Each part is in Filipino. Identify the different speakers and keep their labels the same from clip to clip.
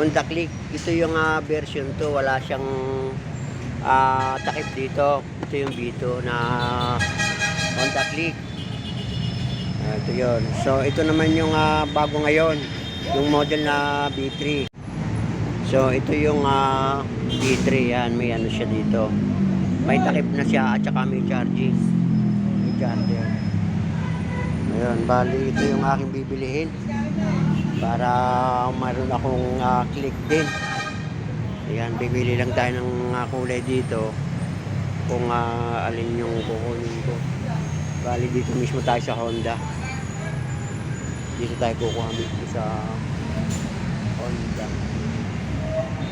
Speaker 1: Honda Click. Ito yung ah, version 2. Wala siyang ah, takip dito. Ito yung B2 na Honda Click. Ah, ito yun. So, ito naman yung ah, bago ngayon. Yung model na B3. So, ito yung ah, B3. Yan, may ano siya dito. May takip na siya at saka may charging. May charger. Ayun, bali ito yung aking bibilihin. Para mayroon akong ah, click din. Ayan, bibili lang tayo ng ah, kulay dito. Kung ah, alin yung kukunin ko. Bali dito mismo tayo sa Honda. Dito tayo kukuha mismo sa Honda.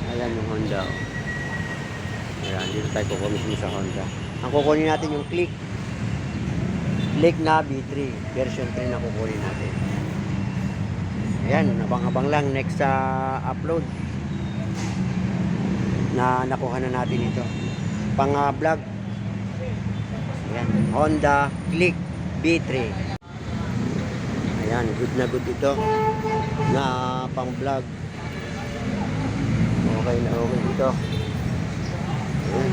Speaker 1: Ayan yung Honda. oh. Ayan, dito tayo kukuha mismo sa Honda. Ang kukunin natin yung click. Click na B3. Version 3 na kukunin natin. Ayan, abang-abang lang next sa upload na nakuha na natin ito. Pang ah, vlog. Ayan, Honda Click B3. Ayan, good na good ito na pang vlog. Okay na okay ito. Ayan.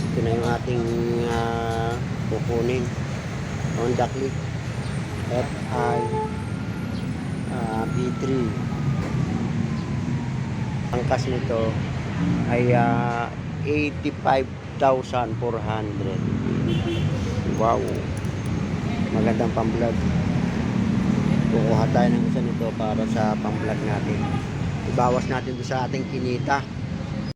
Speaker 1: Ito na yung ating ah, kukunin. Honda Click FI ah, B3. Ang kas nito ay ah, 85,400. Wow. Magandang pang-vlog. Kukuha tayo ng isa nito para sa pang-vlog natin. Ibawas natin sa ating kinita.